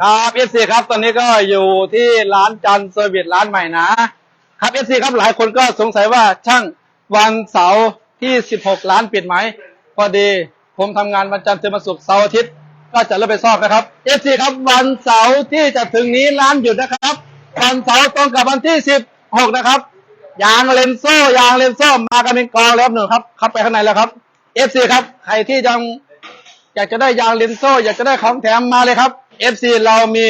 ครับเอฟซีครับ ตอนนี้ก็อยู่ที่ร้านจันเซอร์วิสร้านใหม่นะ ครับเอฟซีครับหลายคนก็สงสัยว่าช่างวันเสาร์ที่ 16 ร้านปิดไหม พอดีผมทำงานวันจันทร์ถึงวันศุกร์เสาร์อาทิตย์ก็จะเริ่มไปซ่อมนะครับเอฟซีครับวันเสาร์ที่จะถึงนี้ร้านหยุดนะครับ วันเสาร์ตรงกับวันที่ 16 นะครับ ยางเลนโซ่ยางเลนโซ่มากันเป็นกองแล้วหนึ่งครับข้าไปข้างในแล้วครับเอฟซีครับใครที่ยังอยากจะได้ยางเลนโซ่ อยากจะได้ของแถมมาเลยครับ FC เรามี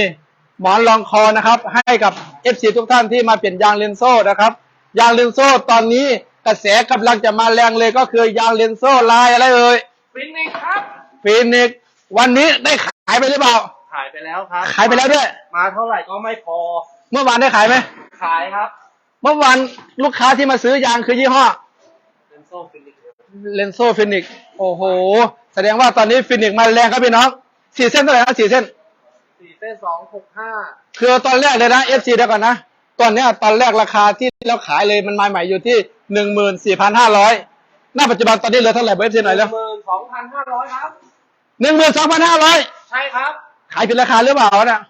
หมอนรองคอนะครับ ให้กับ FC ทุกท่านที่มาเปลี่ยนยางเลนโซ่นะครับ ยางเลนโซ่ตอนนี้กระแสกำลังจะมาแรงเลยก็คือยางเลนโซ่ลายอะไรเอ่ยฟินนี่ครับฟีนิกซ์วันนี้ได้ขายไปหรือเปล่า ขายไปแล้วครับ ขายไปแล้วด้วย มาเท่าไหร่ก็ไม่พอ เมื่อวานได้ขายไหมขายครับ เมื่อวานลูกค้าที่มาซื้อยางคือยี่ห้อเป็นโซ่ฟินิกเลนโซ่ฟินิกซ์โอ้โห แสดงว่าตอนนี้ฟินิกซ์มาแรงครับพี่น้องสี่เส้นเท่าไหร่นะสี่เส้น สี่เส้นสองหกห้าคือตอนแรกเลยนะ FC เดี๋ยวก่อนนะ ตอนเนี้ยตอนแรกราคาที่เราขายเลยมันมาใหม่อยู่ที่หนึ่งหมื่นสี่พันห้าร้อยณปัจจุบันตอนนี้เหลือเท่าไหร่เบฟซีหน่อยแล้วหมื่นสองพันห้าร้อยครับหนึ่งหมื่นสองพันห้าร้อยใช่ครับ ขายผิดราคาหรือเปล่าเนี่ย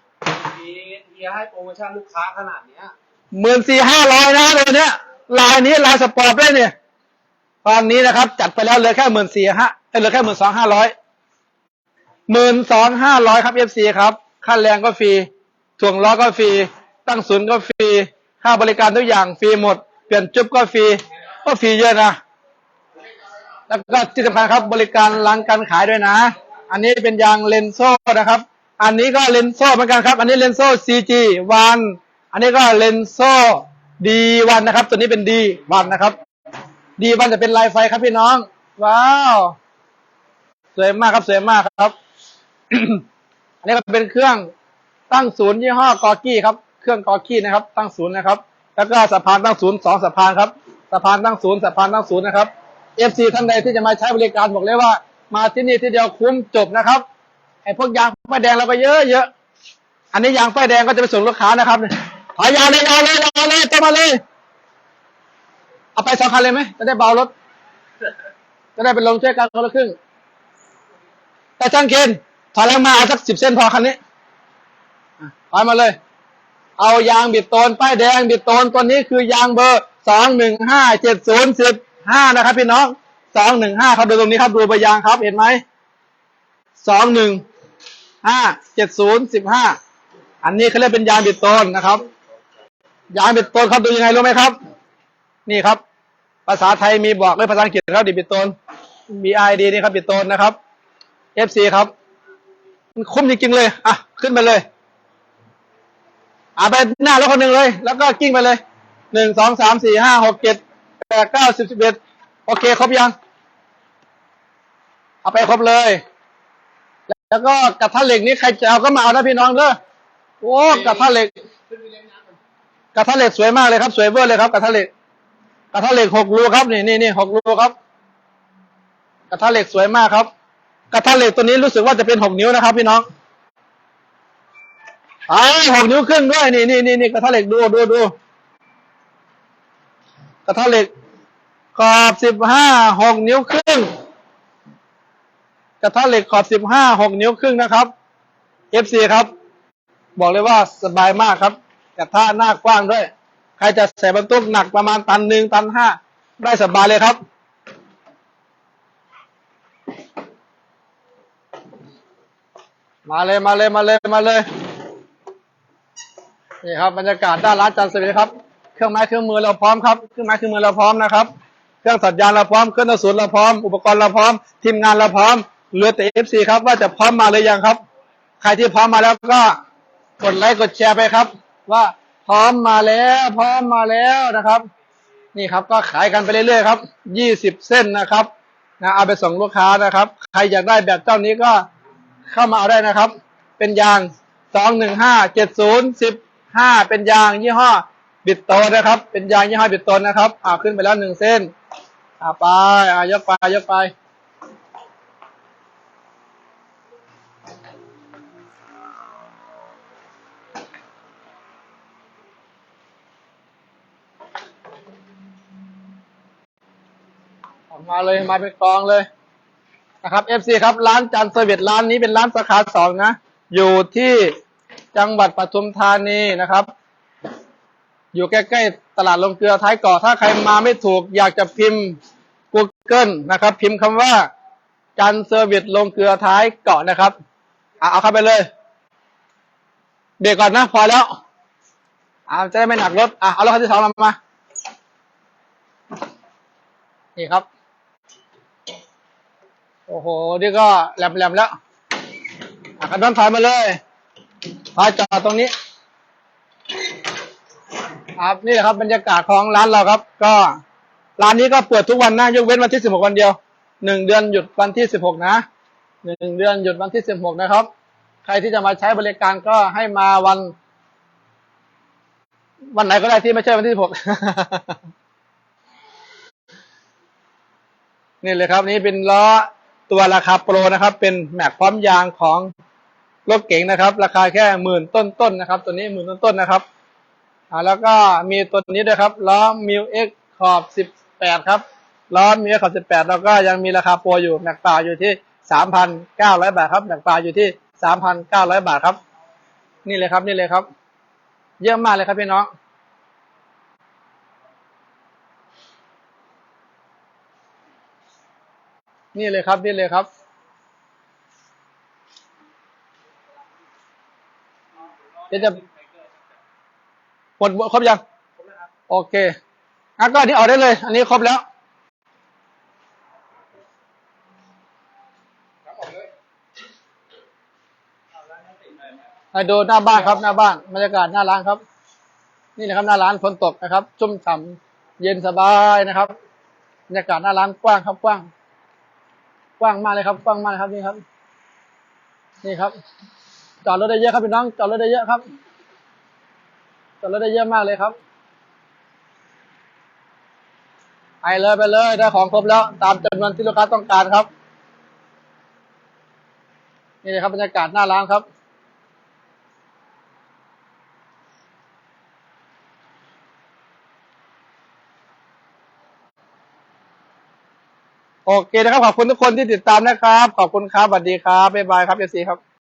มีเฮียให้โปรโมชั่นลูกค้าขนาดเนี้ยหมื่นสี่ห้าร้อยนะตัวเนี้ยลายนี้ลายสปอร์ตด้วยเนี่ยตอนนี้นะครับ จัดไปแล้วเหลือแค่หมื่นสี่ห้าเหลือแค่หมื่นสองห้าร้อยหมื่นสองห้าร้อยครับ FC ครับ ค่าแรงก็ฟรีถ่วงล้อก็ฟรี ตั้งศูนย์ก็ฟรี ค่าบริการทุกอย่างฟรีหมด เปลี่ยนจุ๊บก็ฟรี ก็ฟรีเยอะนะ แล้วก็ที่สำคัญครับบริการร้านการขายด้วยนะ อันนี้เป็นยางเลนโซ่นะครับ อันนี้ก็เลนโซ่เหมือนกันครับ อันนี้เลนโซ่ CG วันอันนี้ก็เลนโซ่ D1 นะครับ ตัวนี้เป็น D1 นะครับ D1 จะเป็นลายไฟครับพี่น้อง ว้าว สวยมากครับ สวยมากครับ นี้ก็เป็นเครื่องตั้งศูนย์ยี่ห้อกอกี้ครับ เครื่องกอกี้นะครับ ตั้งศูนย์นะครับ แล้วก็สะพานตั้งศูนย์สองสะพานครับ สะพานตั้งศูนย์สะพานตั้งศูนย์นะครับ FC ท่านใดที่จะมาใช้บริการบอกเลยว่า มาที่นี่ที่เดียวคุ้มจบนะครับไอ้พวกยางป้ายแดงเราก็เยอะเยอะอันนี้ยางป้ายแดงก็จะไปส่งลูกค้านะครับถอยยาวเลยยาเลยยาเลยจะมาเลยเอาไปสองคันเลยไหมจะได้เบารถจะได้เป็นลงช่วยกันคนละครึ่งแต่ช่างเคน ถอยหลังมาเอาสักสิบเส้นพอคันนี้ถอยมาเลย เอายางบิดโตนป้ายแดงบิดโตนตัวนี้คือยางเบอร์สองหนึ่งห้าเจ็ดศูนย์สิบห้านะครับ พี่น้องสองหนึ่งห้าครับดูตรงนี้ครับดูใบยางครับเห็นไหมสองหนึ่งห้าเจ็ดศูนย์สิบห้าอันนี้เขาเรียกเป็นยางบิดโตนนะครับ ยางบิดโตนครับดูยังไงรู้ไหมครับ นี่ครับ ภาษาไทยมีบอกด้วยภาษาอังกฤษครับดิบิดโตน B I D นี่ครับบิดโตนนะครับ F C ครับ มันคุ้มจริงๆเลย อะ ขึ้นไปเลยอะไปหน้ารถคนหนึ่งเลย แล้วก็กิ้งไปเลยหนึ่งสองสามสี่ห้าหกเจ็ดแปดเก้าสิบสิบเอ็ดโอเค ครบยัง เอาไปครบเลย แล้วก็กระทะเหล็กนี้ใครจะเอาก็มาเอานะพี่น้องเด้อโอ้กระทะเหล็กกระทะเหล็กสวยมากเลยครับ สวยเวอร์เลยครับกระทะเหล็กกระทะเหล็กหกรูครับนี่นี่นี่หกรูครับ กระทะเหล็กสวยมากครับ กระทะเหล็กตัวนี้รู้สึกว่าจะเป็นหกนิ้วนะครับ พี่น้องอ่าหกนิ้วครึ่งด้วยนี่นี่นี่นี่กระทะเหล็กดูดูดูกระทะเหล็กขอบสิบห้าหกนิ้วครึ่งกระทะเหล็กขอบสิบห้าหกนิ้วครึ่งนะครับ FC ครับ บอกเลยว่าสบายมากครับ กระทะหน้ากว้างด้วย ใครจะใส่บรรทุกหนักประมาณตันหนึ่งตันห้าได้สบายเลยครับ มาเลยมาเลยมาเลยมาเลย นี่ครับบรรยากาศด้านร้านจันทร์สวีครับ เครื่องไม้เครื่องมือเราพร้อมครับ เครื่องไม้เครื่องมือเราพร้อมนะครับ เครื่องตัดยางเราพร้อม เครื่องตัดศูนเราพร้อม อุปกรณ์เราพร้อม ทีมงานเราพร้อม เหลือแต่เอฟซีครับว่าจะพร้อมมาหรือยังครับ ใครที่พร้อมมาแล้วก็กดไลค์กดแชร์ไปครับ ว่าพร้อมมาแล้วพร้อมมาแล้วนะครับ นี่ครับก็ขายกันไปเรื่อยๆครับยี่สิบเส้นนะครับนะเอาไปส่งลูกค้านะครับ ใครอยากได้แบบเจ้านี้ก็ เข้ามาเอาได้นะครับ เป็นยางสองหนึ่งห้าเจ็ดศูนย์สิบห้าเป็นยางยี่ห้อบิดโตนนะครับ เป็นยางยี่ห้อบิดโตนนะครับ อ่าขึ้นไปแล้วหนึ่งเส้น อ่าไปอ่ายกไปยกไปออกมาเลยมาเป็นกองเลย นะครับ FC ครับร้านจันทร์เซอร์วิสร้านนี้เป็นร้านสาขาสองนะ อยู่ที่จังหวัดปทุมธานีนะครับ อยู่ใกล้ๆตลาดลงเกลือท้ายเกาะถ้าใครมาไม่ถูกอยากจะพิมพ์ Google นะครับ พิมพ์คำว่าจันเซอร์วิสลงเกลือท้ายเกาะนะครับอะเอาเข้าไปเลยเบรกก่อนนะพอแล้วอาจะได้ไม่หนักรถอะเอารถคันที่สองเรามา นี่ครับ โอ้โห นี่ก็แหลมๆแล้วอะกันด้านถอยมาเลยถอยจอดตรงนี้ ครับนี่แหละครับบรรยากาศของร้านเราครับ ก็ร้านนี้ก็เปิดทุกวันนะยกเว้นวันที่สิบหกวันเดียวหนึ่งเดือนหยุดวันที่สิบหกนะหนึ่งเดือนหยุดวันที่สิบหกนะครับ ใครที่จะมาใช้บริการก็ให้มาวัน วันไหนก็ได้ที่ไม่ใช่วันที่สิบหกนี่เลยครับ นี่เป็นล้อ ตัวราคาโปรนะครับ เป็นแม็กพร้อมยางของรถเก๋งนะครับ ราคาแค่หมื่นต้นๆนนะครับ ตัวนี้หมื่นต้นๆนะครับอ่าแล้วก็มีตัวนี้ด้วยครับล้อมิวเอ็กขอบสิบแปดครับล้อมิวเอ็กขอบสิบแปดแล้วก็ยังมีราคาโปรอยู่แม็กปลาอยู่ที่สามพันเก้าร้อยบาทครับแม็กปลาอยู่ที่สามพันเก้าร้อยบาทครับ นี่เลยครับนี่เลยครับ เยอะมากเลยครับพี่น้อง นี่เลยครับนี่เลยครับเดี๋ยวจะหมดครบยังโอเคอะก็อันนี้ออกได้เลย อันนี้ครบแล้วให้ดูหน้าบ้านครับหน้าบ้านบรรยากาศหน้าร้านครับ นี่นะครับหน้าร้านฝนตกนะครับ ชุ่มฉ่ำเย็นสบายนะครับบรรยากาศหน้าร้านกว้างครับกว้าง กว้างมากเลยครับ กว้างมากเลยครับนี่ครับ นี่ครับ จอดรถได้เยอะครับพี่น้อง จอดรถได้เยอะครับ จอดรถได้เยอะมากเลยครับ ไปเลยไปเลยได้ของครบแล้ว ตามจำนวนที่ลูกค้าต้องการครับ นี่เลยครับบรรยากาศหน้าร้านครับ โอเคนะครับ ขอบคุณทุกคนที่ติดตามนะครับ ขอบคุณครับสวัสดีครับบ๊ายบายครับเอซีครับ